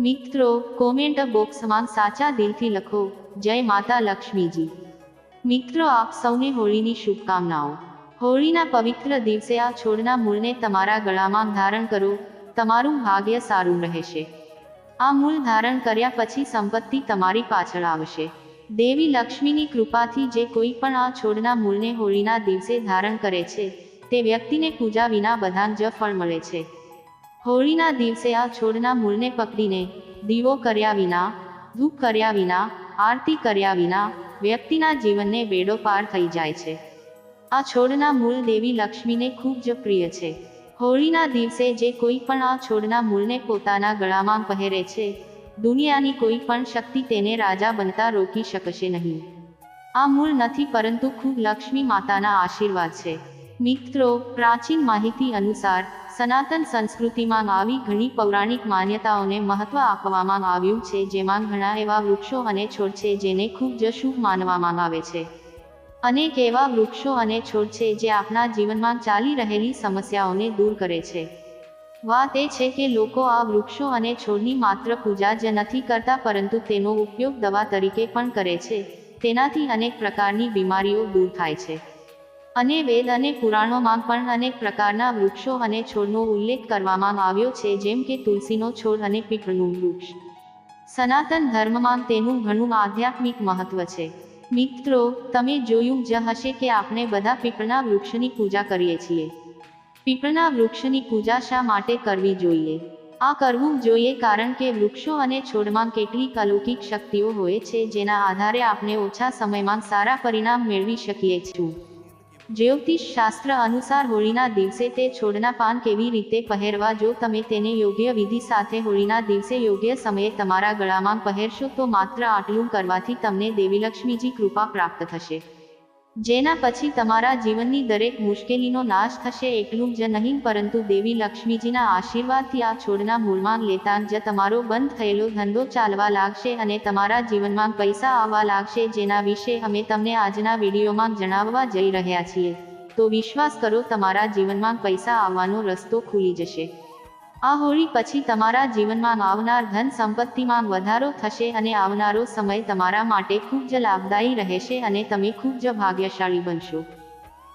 મિત્રો કોમેન્ટ બોક્સમાં સાચા દિલથી લખો. જય માતા લક્ષ્મીજી. મિત્રો, આપ સૌને હોળીની શુભકામનાઓ. હોળીના પવિત્ર દિવસે આ છોડના મૂળને તમારા ગળામાં ધારણ કરો. તમારું ભાગ્ય સારું રહેશે. આ મૂળ ધારણ કર્યા પછી સંપત્તિ તમારી પાછળ આવશે. દેવી લક્ષ્મીની કૃપાથી જે કોઈ પણ આ છોડના મૂળને હોળીના દિવસે ધારણ કરે છે, તે વ્યક્તિને પૂજા વિના બધાન જ ફળ મળે છે. હોળીના દિવસે આ છોડના મૂળને પકડીને દીવો કર્યા વિના, ધૂપ કર્યા વિના, આરતી કર્યા વિના વ્યક્તિના જીવનને બેડો પાર થઈ જાય છે. આ છોડના મૂળ દેવી લક્ષ્મીને ખૂબ જ પ્રિય છે. હોળીના દિવસે જે કોઈ પણ આ છોડના મૂળને પોતાના ગળામાં પહેરે છે, દુનિયાની કોઈ પણ શક્તિ તેને રાજા બનતા રોકી શકશે નહીં. આ મૂળ નથી પરંતુ ખૂબ લક્ષ્મી માતાના આશીર્વાદ છે. મિત્રો, પ્રાચીન માહિતી અનુસાર, સનાતન સંસ્કૃતિમાં આવી ઘણી પૌરાણિક માન્યતાઓને મહત્વ આપવામાં આવ્યું છે, જેમાં ઘણા એવા વૃક્ષો અને છોડ છે, જેને ખૂબ જ શુભ માનવામાં આવે છે. અનેક એવા વૃક્ષો અને છોડ છે, જે આપણા જીવનમાં ચાલી રહેલી સમસ્યાઓને દૂર કરે છે. વાત એ છે કે લોકો આ વૃક્ષો અને છોડની માત્ર પૂજા જ નથી કરતા, પરંતુ તેનો ઉપયોગ દવા તરીકે પણ કરે છે. તેનાથી અનેક પ્રકારની બીમારીઓ દૂર થાય છે. અને વેદ અને પુરાણોમાં પણ અનેક પ્રકારના વૃક્ષો અને છોડનો ઉલ્લેખ કરવામાં આવ્યો છે, જેમ કે તુલસીનો છોડ અને પીપળનું વૃક્ષ. સનાતન ધર્મમાં તેનું ઘણું આધ્યાત્મિક મહત્વ છે. મિત્રો, તમે જોયું જ હશે કે આપણે બધા પીપળના વૃક્ષની પૂજા કરીએ છીએ. પીપળના વૃક્ષની પૂજા શા માટે કરવી જોઈએ? આ કરવું જોઈએ કારણ કે વૃક્ષો અને છોડમાં કેટલીક અલૌકિક શક્તિઓ હોય છે, જેના આધારે આપણે ઓછા સમયમાં સારા પરિણામ મેળવી શકીએ છીએ. જ્યોતિષ શાસ્ત્ર અનુસાર હોળીના દિવસે તે છોડના પાન કેવી રીતે પહેરવા? જો તમે તેને યોગ્ય વિધિ સાથે હોળીના દિવસે યોગ્ય સમયે તમારા ગળામાં પહેરશો, તો માત્ર આટલું કરવાથી તમને દેવીલક્ષ્મીજી કૃપા પ્રાપ્ત થશે. જેના પછી તમારા જીવનની દરેક મુશ્કેલીનો નાશ થશે એટલું જ નહીં, પરંતુ દેવી લક્ષ્મીજીના આશીર્વાદથી આ છોડના મૂળમાં લેતા જ તમારો બંધ થયેલો ધંધો ચાલવા લાગશે અને તમારા જીવનમાં પૈસા આવવા લાગશે, જેના વિશે અમે તમને આજના વિડીયોમાં જણાવવા જઈ રહ્યા છીએ. તો વિશ્વાસ કરો, તમારા જીવનમાં પૈસા આવવાનો રસ્તો ખુલી જશે. આ હોળી પછી તમારા જીવનમાં આવનાર ધન સંપત્તિમાં વધારો થશે અને આવનારો સમય તમારા માટે ખૂબ જ લાભદાયી રહેશે અને તમે ખૂબ જ ભાગ્યશાળી બનશો.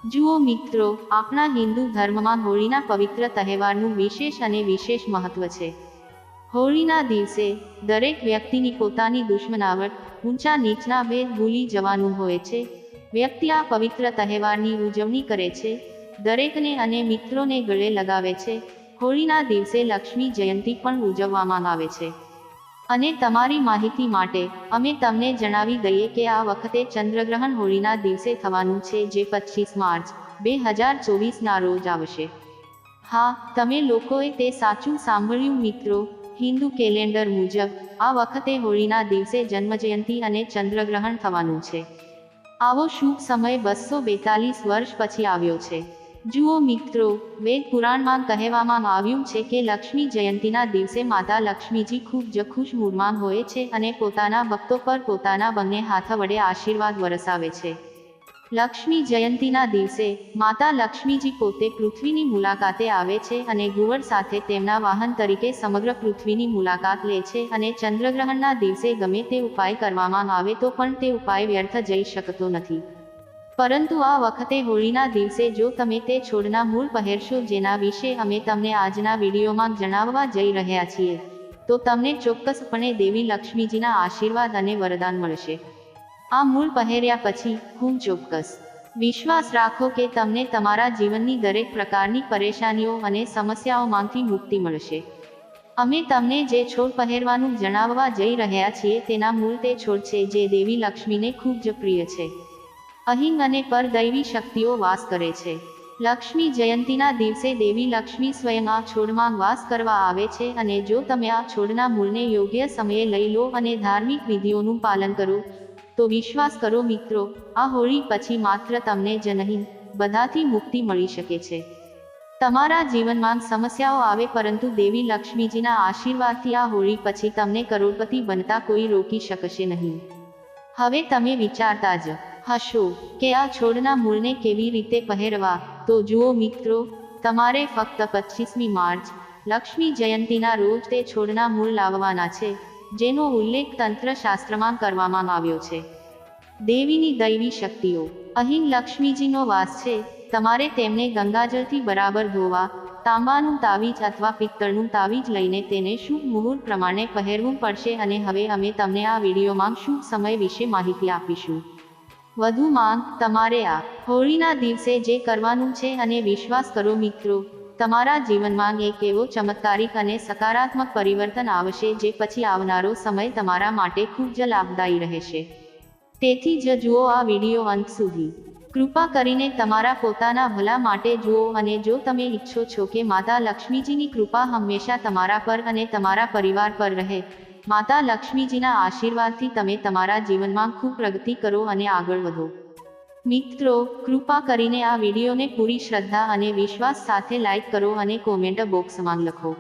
જુઓ મિત્રો, આપણા હિન્દુ ધર્મમાં હોળીના પવિત્ર તહેવારનું વિશેષ અને વિશેષ મહત્વ છે. હોળીના દિવસે દરેક વ્યક્તિની પોતાની દુશ્મનાવટ, ઊંચા નીચના ભેદ ભૂલી જવાનું હોય છે. વ્યક્તિ આ પવિત્ર તહેવારની ઉજવણી કરે છે, દરેકને અને મિત્રોને ગળે લગાવે છે. હોળીના દિવસે લક્ષ્મી જયંતી પણ ઉજવવામાં આવે છે. અને તમારી માહિતી માટે અમે તમને જણાવી દઈએ કે આ વખતે ચંદ્રગ્રહણ હોળીના દિવસે થવાનું છે જે પચીસ માર્ચ, બે હજાર ચોવીસના રોજ આવશે. હા, તમે લોકોએ તે સાચું સાંભળ્યું મિત્રો. હિન્દુ કેલેન્ડર મુજબ, આ વખતે હોળીના દિવસે જન્મજયંતી અને ચંદ્રગ્રહણ થવાનું છે. આવો શુભ સમય બસો બેતાલીસ વર્ષ પછી આવ્યો છે. જુઓ મિત્રો, વેદ પુરાણમાં કહેવામાં આવ્યું છે કે લક્ષ્મી જયંતીના દિવસે માતા લક્ષ્મીજી ખૂબ જ ખુશ હોય છે અને પોતાના ભક્તો પર પોતાના બંને હાથ વડે આશીર્વાદ વરસાવે છે. લક્ષ્મી જયંતીના દિવસે માતા લક્ષ્મીજી પોતે પૃથ્વીની મુલાકાતે આવે છે અને ગુવડ સાથે તેમના વાહન તરીકે સમગ્ર પૃથ્વીની મુલાકાત લે છે અને ચંદ્રગ્રહણના દિવસે ગમે તે ઉપાય કરવામાં આવે તો પણ તે ઉપાય વ્યર્થ જઈ શકતો નથી. પરંતુ આ વખતે હોળીના દિવસે જો તમે તે છોડના મૂળ પહેરશો જેના વિશે અમે તમને આજના વિડીયોમાં જણાવવા જઈ રહ્યા છીએ, તો તમને ચોક્કસપણે દેવી લક્ષ્મીજીના આશીર્વાદ અને વરદાન મળશે. આ મૂળ પહેર્યા પછી હું ચોક્કસ વિશ્વાસ રાખો કે તમને તમારા જીવનની દરેક પ્રકારની પરેશાનીઓ અને સમસ્યાઓમાંથી મુક્તિ મળશે. અમે તમને જે છોડ પહેરવાનું જણાવવા જઈ રહ્યા છીએ તેના મૂળ તે છોડ છે જે દેવી લક્ષ્મીને ખૂબ જ પ્રિય છે. અહીં અને પર દૈવી શક્તિઓ વાસ કરે છે. લક્ષ્મી જયંતીના દિવસે દેવી લક્ષ્મી સ્વયં આ છોડમાં વાસ કરવા આવે છે અને જો તમે આ છોડના મૂળને યોગ્ય સમયે લઈ લો અને ધાર્મિક વિધિઓનું પાલન કરો, તો વિશ્વાસ કરો મિત્રો, આ હોળી પછી માત્ર તમને જ નહીં, બધાથી મુક્તિ મળી શકે છે. તમારા જીવનમાં સમસ્યાઓ આવે પરંતુ દેવી લક્ષ્મીજીના આશીર્વાદથી આ હોળી પછી તમને કરોડપતિ બનતા કોઈ રોકી શકશે નહીં. હવે તમે વિચારતા જ હશો કે આ છોડના મૂળને કેવી રીતે પહેરવા? તો જુઓ મિત્રો, તમારે ફક્ત પચીસમી માર્ચ, લક્ષ્મી જયંતીના રોજ તે છોડના મૂળ લાવવાના છે, જેનો ઉલ્લેખ તંત્ર શાસ્ત્રમાં કરવામાં આવ્યો છે. દેવીની દૈવી શક્તિઓ. અહીં લક્ષ્મીજીનો વાસ છે, તમારે તેમને ગંગાજળથી બરાબર ધોવા, તાંબાનું તાવીજ અથવા પિત્તળનું તાવીજ લઈને તેને શુભ મુહૂર્ત પ્રમાણે પહેરવું પડશે અને હવે અમે તમને આ વિડીયોમાં શુભ સમય વિશે માહિતી આપીશું. વધુમાં તમારે આ હોળીના દિવસે જે કરવાનું છે અને વિશ્વાસ કરો મિત્રો. તમારા જીવનમાં એક એવો ચમત્કારિક અને સકારાત્મક પરિવર્તન આવશે જે પછી આવનારો સમય તમારા માટે ખૂબ જ લાભદાયી રહેશે. તેથી જ જુઓ આ વીડિયો અંત સુધી. કૃપા કરીને તમારા પોતાના ભલા માટે જુઓ અને જો તમે ઈચ્છો છો કે માતા લક્ષ્મીજીની કૃપા હંમેશા તમારા પર અને તમારા પરિવાર પર રહે માતા લક્ષ્મીજીના આશીર્વાદથી તમે તમારા જીવનમાં ખૂબ પ્રગતિ કરો અને આગળ વધો. મિત્રો, કૃપા કરીને આ વિડીયોને પૂરી શ્રદ્ધા અને વિશ્વાસ સાથે લાઈક કરો અને કોમેન્ટ બોક્સમાં લખો.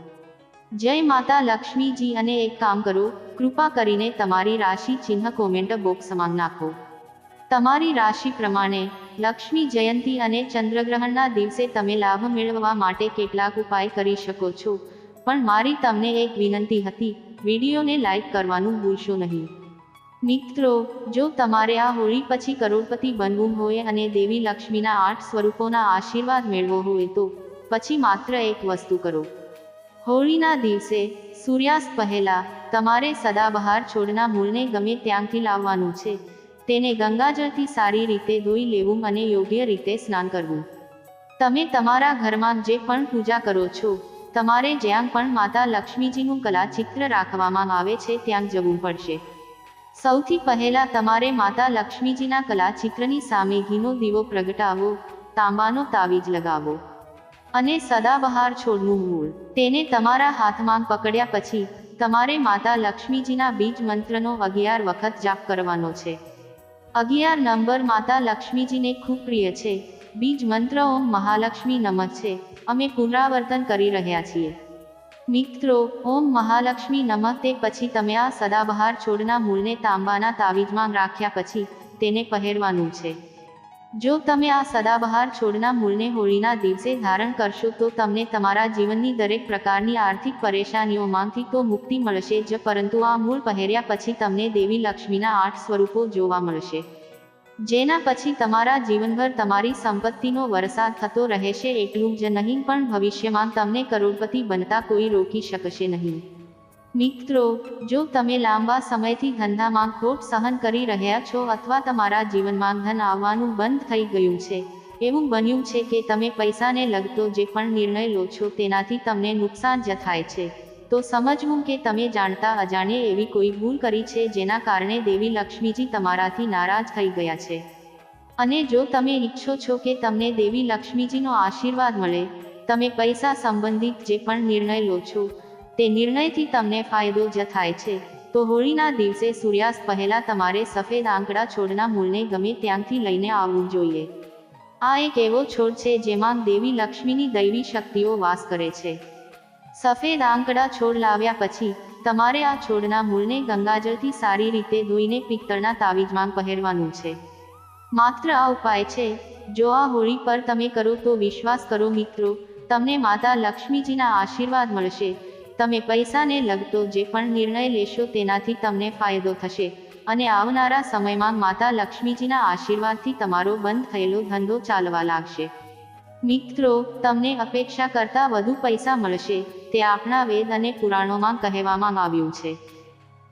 જય માતા લક્ષ્મીજી અને એક કામ કરો, કૃપા કરીને તમારી રાશિ ચિહ્ન કોમેન્ટ બોક્સમાં નાખો. તમારી રાશિ પ્રમાણે, લક્ષ્મી જયંતી અને ચંદ્રગ્રહણના દિવસે તમે લાભ મેળવવા માટે કેટલાક ઉપાય કરી શકો છો, પણ મારી તમને એક વિનંતી હતી વિડીયોને લાઈક કરવાનું ભૂલશો નહીં. મિત્રો, જો તમારે આ હોળી પછી કરોડપતિ બનવું હોય અને દેવી લક્ષ્મીના આઠ સ્વરૂપોના આશીર્વાદ મેળવો હોય તો પછી માત્ર એક વસ્તુ કરો. હોળીના દિવસે સૂર્યાસ્ત પહેલા તમારે સદાબહાર છોડના મૂળને ગમે ત્યાંથી લાવવાનું છે. તેને ગંગાજળથી સારી રીતે ધોઈ લેવું અને યોગ્ય રીતે સ્નાન કરવું. તમે તમારા ઘરમાં જે પણ પૂજા કરો છો તમારે જ્યાં પણ માતા લક્ષ્મીજીનું કલા ચિત્ર રાખવામાં આવે છે ત્યાં જવું પડશે. સૌથી પહેલા તમારે માતા લક્ષ્મીજીના કલા ચિત્રની સામે ઘીનો દીવો પ્રગટાવો, તાંબાનો તાવીજ લગાવો અને સદાબહાર છોડનું મૂળ. તેને તમારા હાથમાં પકડ્યા પછી, તમારે માતા લક્ષ્મીજીના બીજ મંત્રનો અગિયાર વખત જાપ કરવાનો છે. અગિયાર નંબર માતા લક્ષ્મીજીને ખૂબ પ્રિય છે. બીજ મંત્ર ઓમ મહાલક્ષ્મી નમઃ છે અમે પુનરાવર્તન કરી રહ્યા છીએ. મિત્રો, ઓમ મહાલક્ષ્મી નમઃ તે પછી તમે આ સદાબહાર છોડના મૂળને તાંબાના તાવીજમાં રાખ્યા પછી તેને પહેરવાનું છે. જો તમે આ સદાબહાર છોડના મૂળને હોળીના દિવસે ધારણ કરશો તો તમને તમારા જીવનની દરેક પ્રકારની આર્થિક પરેશાનીઓમાંથી તો મુક્તિ મળશે જ, પરંતુ આ મૂળ પહેર્યા પછી તમને દેવી લક્ષ્મીના આઠ સ્વરૂપો જોવા મળશે. જેના પછી તમારા જીવનભર તમારી સંપત્તિનો વરસાદ થતો રહેશે એટલું જ નહીં, પણ ભવિષ્યમાં તમને કરોડપતિ બનતા કોઈ રોકી શકશે નહીં. મિત્રો, જો તમે લાંબા સમયથી ધંધામાં ખોટ સહન કરી રહ્યા છો અથવા તમારા જીવનમાં ધન આવવાનું બંધ થઈ ગયું છે, એવું બન્યું છે કે તમે પૈસાને લગતો જે પણ નિર્ણય લો છો તેનાથી તમને નુકસાન જ થાય છે. તો સમજવું કે તમે જાણતા અજાણે એવી કોઈ ભૂલ કરી છે જેના કારણે દેવી લક્ષ્મીજી તમારાથી નારાજ થઈ ગયા છે. અને જો તમે ઈચ્છો છો કે તમને દેવી લક્ષ્મીજીનો આશીર્વાદ મળે, તમે પૈસા સંબંધિત જે પણ નિર્ણય લો છો, તે નિર્ણયથી તમને ફાયદો જ થાય છે. તો હોળીના દિવસે સૂર્યાસ્ત પહેલા તમારે સફેદ આંકડા છોડના મૂળને ગમે ત્યાંથી લઈને આવવું જોઈએ. આ એક એવો છોડ છે જેમાં દેવી લક્ષ્મીની દૈવી શક્તિઓ વાસ કરે છે. સફેદ આંકડા છોડ લાવ્યા પછી, તમારે આ છોડના મૂળને ગંગાજળથી સારી રીતે ધોઈને પિત્તળના તાવીજમાં પહેરવાનું છે. માત્ર આ ઉપાય છે, જો આ હોળી પર તમે કરો તો વિશ્વાસ કરો મિત્રો, તમને માતા લક્ષ્મીજીના આશીર્વાદ મળશે. તમે પૈસાને લગતો જે પણ નિર્ણય લેશો તેનાથી તમને ફાયદો થશે. અને આવનારા સમયમાં માતા લક્ષ્મીજીના આશીર્વાદથી તમારો બંધ થયેલો ધંધો ચાલવા લાગશે. મિત્રો, તમને અપેક્ષા કરતાં વધુ પૈસા મળશે. તે આપણા વેદ અને પુરાણોમાં કહેવામાં આવ્યું છે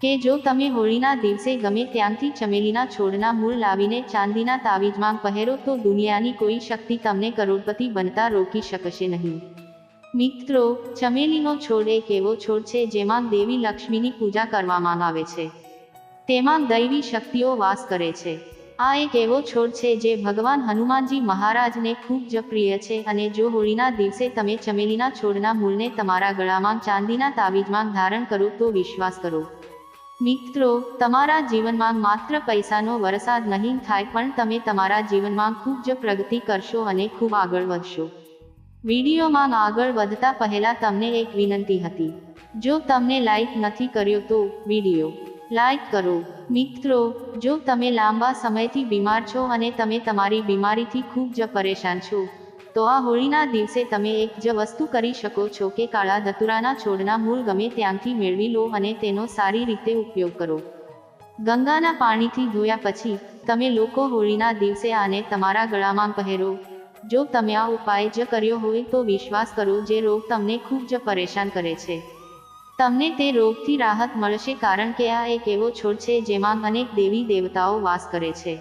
કે જો તમે હોળીના દિવસે ગમે ત્યાંથી ચમેલીના છોડના મૂળ લાવીને ચાંદીના તાવીજમાં પહેરો તો દુનિયાની કોઈ શક્તિ તમને કરોડપતિ બનતા રોકી શકશે નહીં. મિત્રો, ચમેલીનો છોડ એક એવો છોડ છે જેમાં દેવી લક્ષ્મીની પૂજા કરવામાં આવે છે. તેમાં દૈવી શક્તિઓ વાસ કરે છે. આ એક એવો છોડ છે જે ભગવાન હનુમાનજી મહારાજને ખૂબ જ પ્રિય છે અને જો હોળીના દિવસે તમે ચમેલીના છોડના મૂળને તમારા ગળામાં ચાંદીના તાવીજમાં ધારણ કરો તો વિશ્વાસ કરો. મિત્રો, તમારા જીવનમાં માત્ર પૈસાનો વરસાદ નહીં થાય, પણ તમે તમારા જીવનમાં ખૂબ જ પ્રગતિ કરશો અને ખૂબ આગળ વધશો. વિડીયોમાં આગળ વધતા પહેલા તમને એક વિનંતી હતી. જો તમને લાઈક નથી કર્યો તો વીડિયો લાઈક કરો. મિત્રો, જો તમે લાંબા સમયથી બીમાર છો અને તમે તમારી બીમારીથી ખૂબ જ પરેશાન છો, તો આ હોળીના દિવસે તમે એક જ વસ્તુ કરી શકો છો કે કાળા ધતુરાના છોડના મૂળ ગમે ત્યાંથી મેળવી લો અને તેનો સારી રીતે ઉપયોગ કરો. ગંગાના પાણીથી ધોયા પછી, તમે લોકો હોળીના દિવસે આને તમારા ગળામાં પહેરો. જો તમે આ ઉપાય જ કર્યો હોય તો વિશ્વાસ કરો જે રોગ તમને ખૂબ જ પરેશાન કરે છે. તમને તે રોગથી રાહત મળશે કારણ કે આ એક એવો છોડ છે જેમાં અનેક દેવી દેવતાઓ વાસ કરે છે.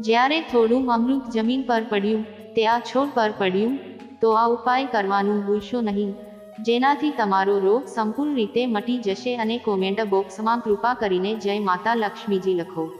જ્યારે થોડું અમૃત જમીન પર પડ્યું, તે આ છોડ પર પડ્યું, તો આ ઉપાય કરવાનું ભૂલશો નહીં. જેનાથી તમારો રોગ સંપૂર્ણ રીતે મટી જશે અને કોમેન્ટ બોક્સમાં કૃપા કરીને જય માતા લક્ષ્મીજી લખો.